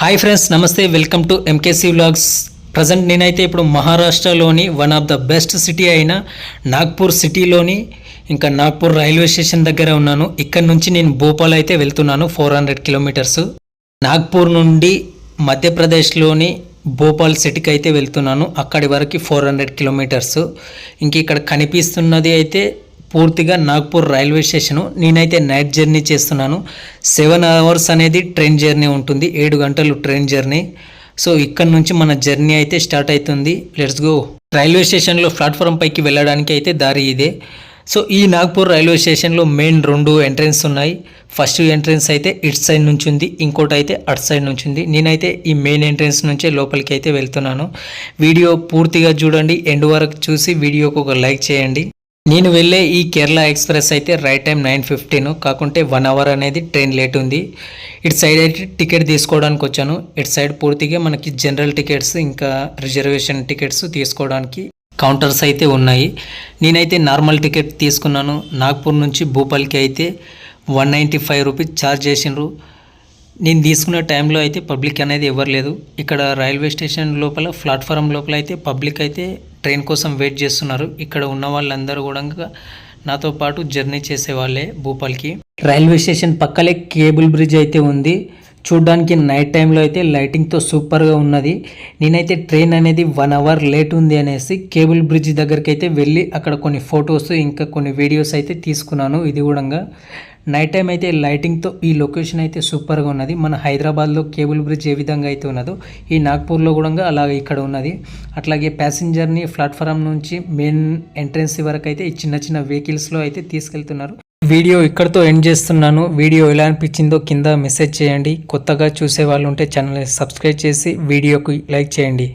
Hi friends నమస్తే welcome to MKC vlogs present నేనైతే ఇప్పుడు మహారాష్ట్రలోని one of the best city అయిన నాగ్పూర్ సిటీలోని ఇంకా నాగ్పూర్ రైల్వే స్టేషన్ దగ్గర ఉన్నాను. ఇక్కడ నుంచి నేను భోపాల్ అయితే వెళ్తున్నాను ఫోర్ హండ్రెడ్ కిలోమీటర్స్ నాగ్పూర్ నుండి మధ్యప్రదేశ్లోని భోపాల్ సిటీకి అయితే వెళ్తున్నాను. అక్కడి వరకు ఫోర్ హండ్రెడ్ కిలోమీటర్స్ ఇంక ఇక్కడ కనిపిస్తున్నది అయితే పూర్తిగా నాగ్పూర్ రైల్వే స్టేషను. నేనైతే నైట్ జర్నీ చేస్తున్నాను. సెవెన్ అవర్స్ అనేది ట్రైన్ జర్నీ ఉంటుంది. ఏడు గంటలు ట్రైన్ జర్నీ. సో ఇక్కడ నుంచి మన జర్నీ అయితే స్టార్ట్ అవుతుంది. Let's go. రైల్వే స్టేషన్లో ప్లాట్ఫామ్ పైకి వెళ్ళడానికి అయితే దారి ఇదే. సో ఈ నాగ్పూర్ రైల్వే స్టేషన్లో మెయిన్ రెండు ఎంట్రెన్స్ ఉన్నాయి. ఫస్ట్ ఎంట్రెన్స్ అయితే ఇట్ సైడ్ నుంచి ఉంది. ఇంకోటి అయితే అట్ సైడ్ నుంచి ఉంది. నేనైతే ఈ మెయిన్ ఎంట్రెన్స్ నుంచే లోపలికి అయితే వెళ్తున్నాను. వీడియో పూర్తిగా చూడండి. ఎండ్ వరకు చూసి వీడియోకి ఒక లైక్ చేయండి. నేను వెళ్ళే ఈ కేరళ ఎక్స్ప్రెస్ అయితే రైట్ టైం నైన్ ఫిఫ్టీన్ కాకుంటే వన్ అవర్ అనేది ట్రైన్ లేట్ ఉంది. ఇటు సైడ్ అయితే టికెట్ తీసుకోవడానికి వచ్చాను. ఇటు సైడ్ పూర్తిగా మనకి జనరల్ టికెట్స్ ఇంకా రిజర్వేషన్ టికెట్స్ తీసుకోవడానికి కౌంటర్స్ అయితే ఉన్నాయి. నేనైతే నార్మల్ టికెట్ తీసుకున్నాను. నాగ్పూర్ నుంచి భూపాల్కి అయితే one ninety five rupees charge చేసిండ్రు. నేను తీసుకున్న టైంలో అయితే పబ్లిక్ అనేది ఎవరు లేదు. ఇక్కడ రైల్వే స్టేషన్ లోపల ప్లాట్ఫారం లోపల అయితే పబ్లిక్ అయితే ట్రైన్ కోసం వెయిట్ చేస్తున్నారు. ఇక్కడ ఉన్న వాళ్ళందరూ కూడా నాతో పాటు జర్నీ చేసే వాళ్ళే భూపాల్కి. రైల్వే స్టేషన్ పక్కలే కేబుల్ బ్రిడ్జ్ అయితే ఉంది. చూడ్డానికి నైట్ టైంలో అయితే లైటింగ్తో సూపర్గా ఉన్నది. నేనైతే ట్రైన్ అనేది వన్ అవర్ లేట్ ఉంది అనేసి కేబుల్ బ్రిడ్జ్ దగ్గరికి అయితే వెళ్ళి అక్కడ కొన్ని ఫొటోస్ ఇంకా కొన్ని వీడియోస్ అయితే తీసుకున్నాను ఇది కూడా నైట్ టైం అయితే లైటింగ్తో ఈ లొకేషన్ అయితే సూపర్గా ఉన్నది. మన హైదరాబాద్లో కేబుల్ బ్రిడ్జ్ ఏ విధంగా అయితే ఉన్నదో ఈ నాగ్పూర్లో కూడా అలాగే ఇక్కడ ఉన్నది. అట్లాగే ప్యాసింజర్ని ప్లాట్ఫారం నుంచి మెయిన్ ఎంట్రెన్స్ వరకు అయితే ఈ చిన్న చిన్న వెహికల్స్లో అయితే తీసుకెళ్తున్నారు. వీడియో ఇక్కడితో ఎండ్ చేస్తున్నాను. వీడియో ఎలా అనిపించిందో కింద మెసేజ్ చేయండి. కొత్తగా చూసే వాళ్ళు ఉంటే ఛానల్ని సబ్స్క్రైబ్ చేసి వీడియోకి లైక్ చేయండి.